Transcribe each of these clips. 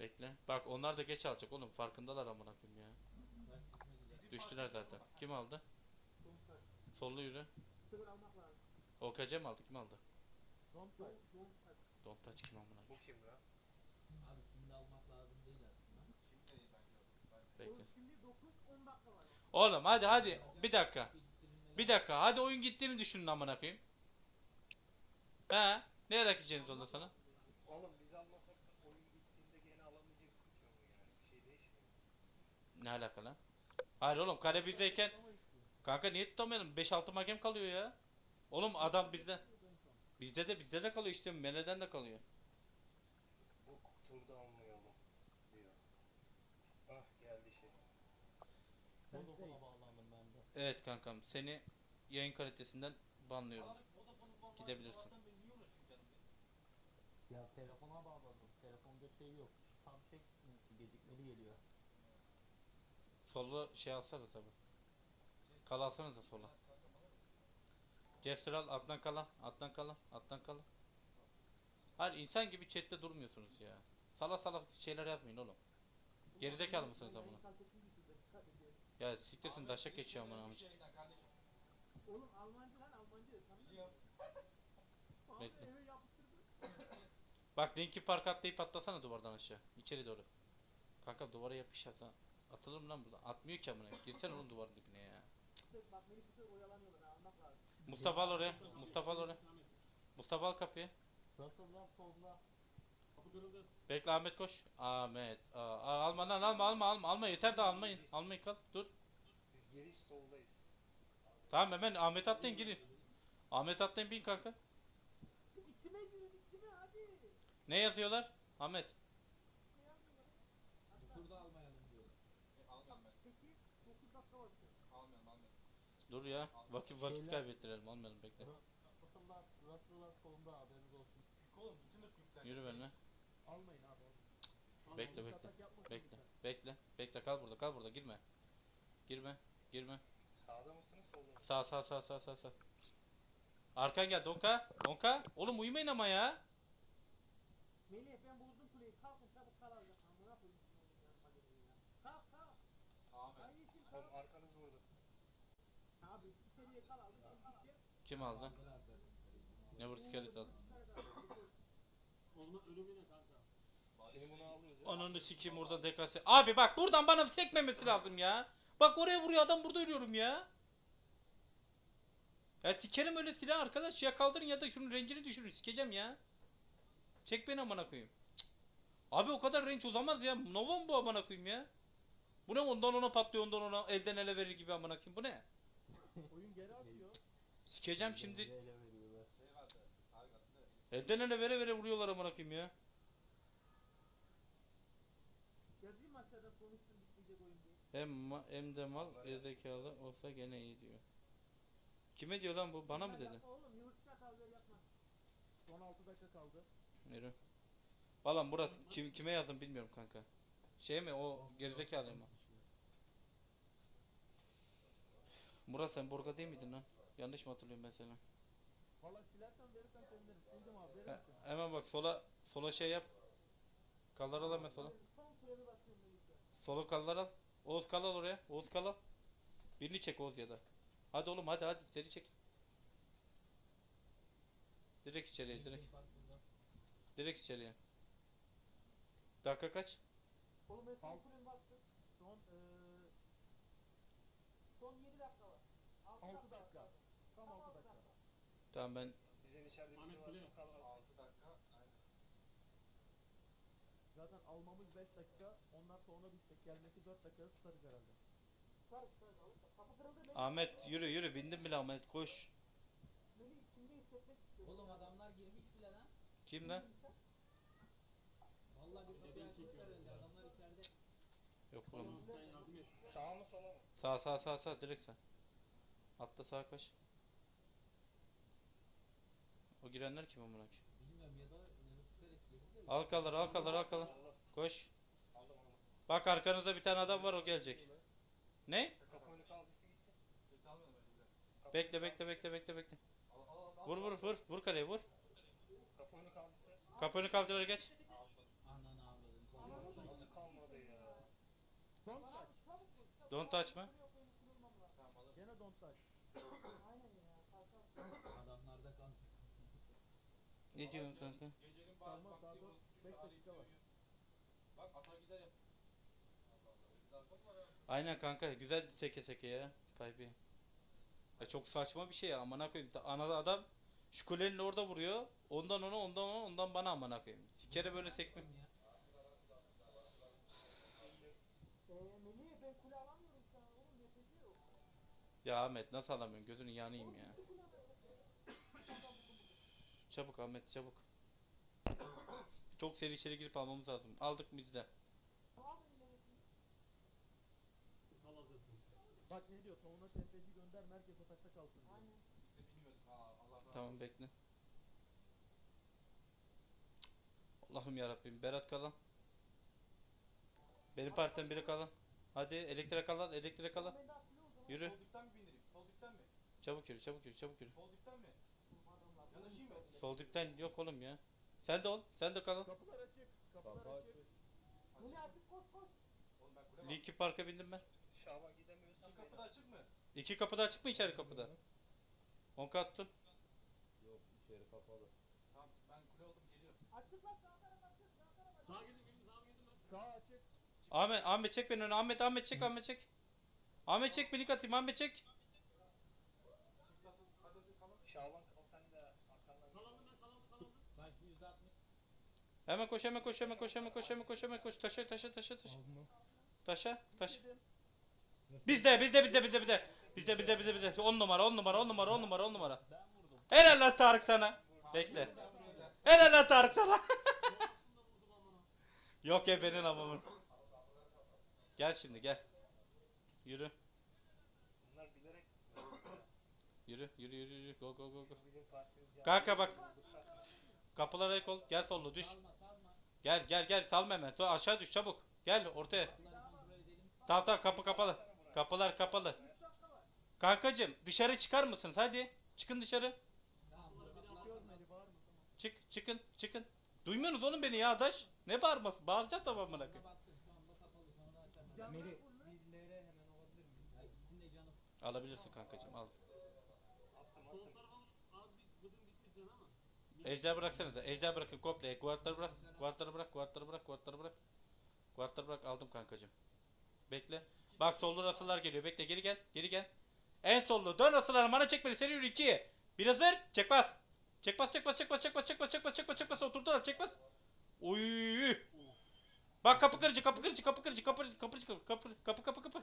Bekle. Bak onlar da geç alacak oğlum. Farkındalar amına koyayım ya. Düştüler zaten. Kim aldı? Sollu yürü. Sıfır almak lazım. OKC mi aldı? Kim aldı? Don't touch. Kim amına Bu kim lan? Abi şimdi almak lazım değil aslında. Bekle. Oğlum şimdi 9-10 dakika var. Oğlum hadi hadi. Bir dakika. Bir dakika. Hadi oyun gittiğini düşünün amına koyayım. He? Ne ara gideceğiniz onda sana? Oğlum biz almasak da oyun bittiğinde gene alamayacaksın ki onu yani. Bir şey değişmiyor. Ne alaka lan? Hayır oğlum kale bizdeyken Kanka niye tutamayalım? 5-6 hakem kalıyor ya. Oğlum adam bizde. Bizde de bizde de kalıyor işte. Mele'den de kalıyor. Bu turda almayalım diyor. Ah geldi şey. Vodafone'a bağlandım ben de. Evet kankam seni yayın kalitesinden banlıyorum. Gidebilirsin. Ya telefona bağladım. Telefonda şey yok. Tam şey gecikmeli geliyor. Solu şey alsana tabi. Kal alsanıza sola. Jester al atlan kala. Atlan kala. Atlan kala. Hayır insan gibi chatte durmuyorsunuz ya. Salak salak şeyler yazmayın oğlum. Gerizekalı mısınız. Dikkat ediyorum. Ya siktirsin daşak geçiyor amına amca. Oğlum Almancı lan Almancı. Abi Bekle. Bak Linkin Park atlayıp atlasana duvardan aşağı. İçeri doğru. Kanka duvara yapış atsa. Atılır mı lan burada? Atmıyor ki amına. Girsene oğlum duvarın dibine ya. Mustafa al oraya. Mustafa al oraya. Mustafa al kapıyı. Russell'dan solda. Bekle Ahmet koş. Ahmet. Aa, aa, alma lan alma alma alma alma yeter de almayın. Almayın kal. Dur. Biz giriş soldayız. Tamam hemen Ahmet atlayın girin. Ahmet atlayın bin kanka. İçime girin içime hadi. Ne yazıyorlar? Ahmet. Ne yapıyorlar? Bu turda almayalım diyor. E, Almıyorum ben. Peki 9 dakika var. işte. Almıyorum almıyorum. Dur ya. Vakit vakit Şeyler- kaybettirelim almayalım bekle. Russell'dan Russell'dan solda haberiniz olsun. Oğlum bütün ırk yüklen. Yürü benimle. Almayın abi. Bekle bekle. Bekle. Bekle. Bekle kal burada kal burada girme. Girme. Girme. Sağda mısınız solda mısınız? Sağ sağ sağ sağ sağ sağ. Arkan gel Donka. Donka. Oğlum uyumayın ama ya. Melih ben bozdum kuleyi. Kalkın çabuk kal alacağım. Amına koyayım. sizin yanıma gelin ya. Kalk kalk. Ahmet. Ay yeşil Oğlum kalk. arkanız burada. Abi içeriye kal aldım. Sen git ya. Kim aldı? Never Scarlet aldı. Onun ölümüne kanka. Şimdi bunu alıyoruz ya. Ananı sikeyim oradan dekası. Abi bak buradan bana sekmemesi lazım ya. Bak oraya vuruyor adam burada ölüyorum ya. Ya sikerim öyle silah arkadaş ya kaldırın ya da şunun rencini düşürün sikeceğim ya. Çek beni amına koyayım. Cık. Abi o kadar range uzamaz ya. Nova mı bu amına koyayım ya? Bu ne ondan ona patlıyor ondan ona elden ele verir gibi amına koyayım. Bu ne? Sikeceğim şimdi. Elden ele vere vere vuruyorlar amına koyayım ya. Yazayım aşağıda konuştum bitmeyecek oyun diye. Hem, ma hem de mal gerizekalı olsa gene iyi diyor. Kime diyor lan bu? Bana mı Ya dedi? Yapma oğlum yumurta kalıyor yapma. Son 6 dakika kaldı. Yürü. Valla Murat kim, kime yazdın bilmiyorum kanka. Şey mi o gerizekalı mı? Murat sen Borga değil miydin lan? Yanlış mı hatırlıyorum ben seni? Valla silersen verirsen sevinirim. Sildim abi He, hemen bak sola sola şey yap. Kallar al hemen sola. Basıyorum. Sola kallar al. Oğuz kal al oraya. Oğuz kal al. Birini çek Oğuz ya da. Hadi oğlum hadi hadi seri çek. Direkt içeriye direkt. Direkt içeriye. Dakika kaç? Oğlum ben son kulemi bastım. Son eee... Son 7 dakika var. 6 dakika. Tam 6 dakika. Tamam ben Bizim içeride bir şey kalmasın. 6 dakika. Aynen. Zaten almamız 5 dakika, onlar sonra bitecek. Gelmesi 4 dakika tutarız herhalde. Kapı kırıldı Melih. Ahmet yürü yürü bindim bile Ahmet koş. Melih içinde hissetmek istiyorum. Oğlum adamlar girmiş bile lan. Kim lan? Vallahi bir kapıyı açmışlar herhalde. Adamlar içeride. Yok oğlum. Sağ mı sola mı? Sağ sağ sağ sağ direkt sağ. Atla sağa koş. O girenler kim amına koyayım? Bilmiyorum ya da Halkalar halkalar halkalar. Koş. Bak arkanızda bir tane adam var o gelecek. Ne? Bekle bekle bekle bekle bekle. Vur vur vur vur kaleye vur. Kapını kaldılar geç. Don't touch mı? Ne diyorsun kanka? Gecenin Tamam, bazı daha vakti orası beş dakika var. Bak atar gider yap. Aynen kanka güzel seke seke ya. Paybi. Ya çok saçma bir şey ya amına koyayım. Ana adam şu kulenin orada vuruyor. Ondan ona ondan ona ondan bana amına koyayım. Sikere böyle sekme. Eee Melih. Ya Ahmet nasıl alamıyorsun? Gözünün yanayım ya. Çabuk Ahmet çabuk. Çok seri içeri girip almamız lazım. Aldık mı bizde? Bak ne diyor? Sonuna TFC gönder merkez atakta kalsın diyor. Tamam bekle. Allah'ım yarabbim. Berat kalan. Benim partiden biri kalan. Hadi elektrek kalan, elektrek kalan. Yürü. Sol dipten mi bindireyim? Çabuk yürü, çabuk yürü, çabuk yürü. Sol dipten mi? Yanaşayım mı? Sol dipten yok oğlum ya. Sen de ol, sen de kalan. Kapılar açık. Kapılar açık. Melih artık koş koş. Oğlum ben kule Linkin Park'a bindim ben. Şaban gidemiyorsan İki kapı da açık mı? İki kapıda açık mı içeri kapıda? Onka attım. Yok içeri kapalı. Tamam ben kule oldum geliyorum. Açık lan sağ taraf açık. Sağ taraf açık. Sağa gidin gidin sağa gidin ben. Sağ açık. Ahmet, Ahmet çek beni öne. Ahmet, Ahmet çek, Ahmet çek. Ahmet çek, beni atayım. Ahmet çek. Çift atın. Hadi hadi kalan. Şaban kal sen de arkandan. Ben şu yüzde altmış. Hemen koş, hemen koş, hemen koş, hemen koş, hemen koş, hemen koş. Taşa, taşa, taşa, taşa. Taşa, taşa. Bizde, bizde, bizde, bizde, bizde. Bizde, bizde, bizde, bizde. 10 numara, 10 numara, 10 numara, 10 numara, 10 numara. Ben vurdum. Helal lan Tarık sana. Bekle. Helal lan Tarık sana. Yok ya benim amamın. Gel şimdi gel. Yürü. Bunlar bilerek Yürü yürü yürü yürü. Go go go go. Kanka bak. Kapılara ek ol. Gel sollu düş. Salma salma. Gel gel gel salma hemen. Sonra aşağı düş çabuk. Gel ortaya. Tamam tamam kapı kapalı. Kapılar kapalı. Kankacım dışarı çıkar mısınız hadi. Çıkın dışarı. Çık çıkın çıkın. Duymuyorsunuz oğlum beni ya adaş. Ne bağırması? Bağıracağım tamam amına Buna koyayım. baktım şu anda kapalı sonra açarım. Gel Meri lan, bizlere hemen olabilir mi? Ya ikisinin de canı. Alabilirsin kankacım al. attım attım. Ejder bıraksanıza. Ejder bırakın komple. Guardları bırak. Guardları bırak. Guardları bırak. Guardları bırak. Guardları bırak. Aldım kankacım. Bekle. Bak sollu rasılar geliyor. Bekle geri gel. Geri gel. En sollu. Dön rasılar. Mana çek beni. Seri yürü 2. Bir hazır. Çek bas. Çek bas çek bas çek bas çek bas çek bas çek bas çek bas çek bas oturdular çek bas. Oy. Bak kapı kırıcı kapı kırıcı kapı kırıcı kapı kırıcı kapı kırıcı kapı kapı kapı kapı.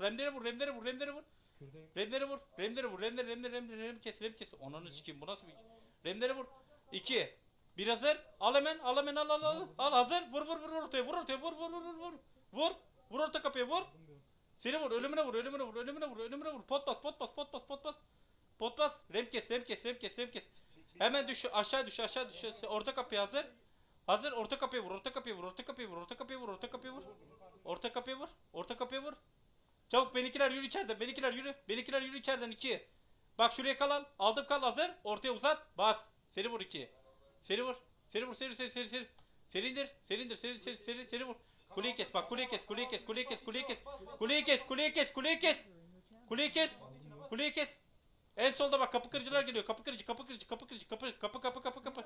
Remlere vur remlere vur remlere vur. Remlere vur. Remlere vur. Remlere remlere remlere rem kes rem kes. Onunu sikeyim bu nasıl bir Remlere vur. 2. Bir hazır. Al hemen. Al hemen al al al. Al hazır. Vur vur vur ortaya. Vur ortaya. Vur vur vur vur vur. Vur. Vur orta kapıya vur. Seni vur. Ölümüne vur. Ölümüne vur. Ölümüne vur. Ölümüne vur. Pot bas. Pot bas. Pot bas. Pot bas. Pot bas. Rem kes. Rem kes. Rem kes. Rem kes. Hemen düş. Aşağı düş. Aşağı düş. Orta kapıya hazır. Hazır. Orta kapıya vur. Orta kapıya vur. Orta kapıya vur. Orta kapıya vur. Orta kapıya vur. Orta kapıya vur. Orta kapıya vur. Çabuk benimkiler yürü içeriden. Benimkiler yürü. Benimkiler yürü içeriden 2. Bak şuraya kal al. Aldım kal hazır. Ortaya uzat. Bas. Seri vur 2. Seri vur. Seri vur seri seri seri seri. Seri indir. Seri indir. Seri seri seri seri vur. Kuleyi kes bak kuleyi kes kuleyi kes kuleyi kes kuleyi kes. Kuleyi kes kuleyi kes kuleyi kes. Kuleyi kes. Kuleyi kes. En solda bak kapı kırıcılar geliyor. Kapı kırıcı kapı kırıcı kapı kırıcı kapı kapı kapı kapı kapı.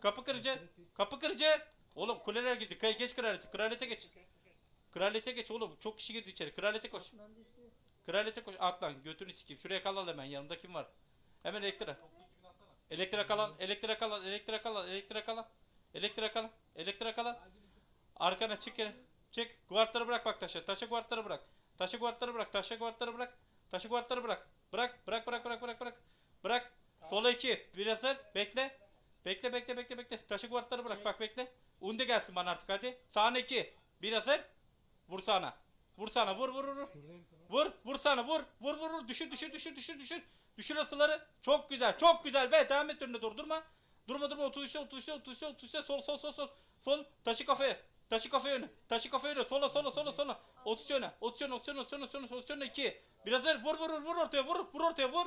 Kapı kırıcı. Kapı kırıcı. Oğlum kuleler girdi. Kay geç kraliyete. Kraliyete geç. Kraliyete geç oğlum. Çok kişi girdi içeri. Kraliyete koş. Kraliyete koş. Atlan götünü sikeyim. Şuraya kal hemen. Yanımda kim var? Hemen elektra. Elektra kalan. Elektra kalan. Elektra kalan. Elektra kalan. Elektra kalan. Elektra kalan. Arkana çık yere. Çık. Guardları bırak bak taşa. Taşa guardları bırak. Taşa guardları bırak. Taşa guardları bırak. Taşı guardları bırak. Bırak. Bırak bırak bırak bırak bırak. Bırak. Sola 2. Biraz hazır. Bekle. Bekle bekle bekle bekle. Taşı guardları bırak. Bak bekle. Unde gelsin bana artık hadi. Sağına 2. Bir hazır. Vur sağına. Vur sağına. Vur vur vur. vur. Vur. Vur. Vur. Vur vur. Düşür düşür düşür düşür düşür. Düşür asıları. Çok güzel. Çok güzel. Be devam et önünde durdurma. Durma durma. 33'e 33'e 33'e 33'e sol sol sol sol. Sol. Taşı kafaya. Taşı kafaya öne. Taşı kafaya öne. Sola sola sola sola. 33 öne. 33 öne. 33 öne. 33 öne. 33 öne. 2. Biraz hazır. Vur vur vur. Vur ortaya. Vur. Vur ortaya. Vur.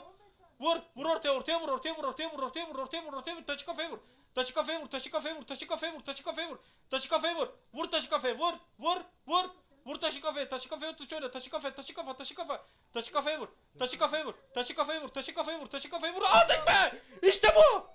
Vur. Vur ortaya. Ortaya vur. Ortaya vur. Ortaya vur. Ortaya vur. Ortaya vur. Ortaya vur. Taşı kafaya vur. Taşı kafaya vur. Taşı kafaya vur. Taşı kafaya vur. Taşı kafaya vur. Taşı kafaya vur. Vur taşı kafaya. Vur. Vur. Vur. Vur taşı kafaya, taşı kafaya tut şöyle, taşı kafaya, taşı kafa, taşı kafa. Taşı kafaya vur, taşı kafaya vur, taşı kafaya vur, taşı kafaya vur, taşı kafaya vur, taşı kafaya vur. Aldık be! İşte bu!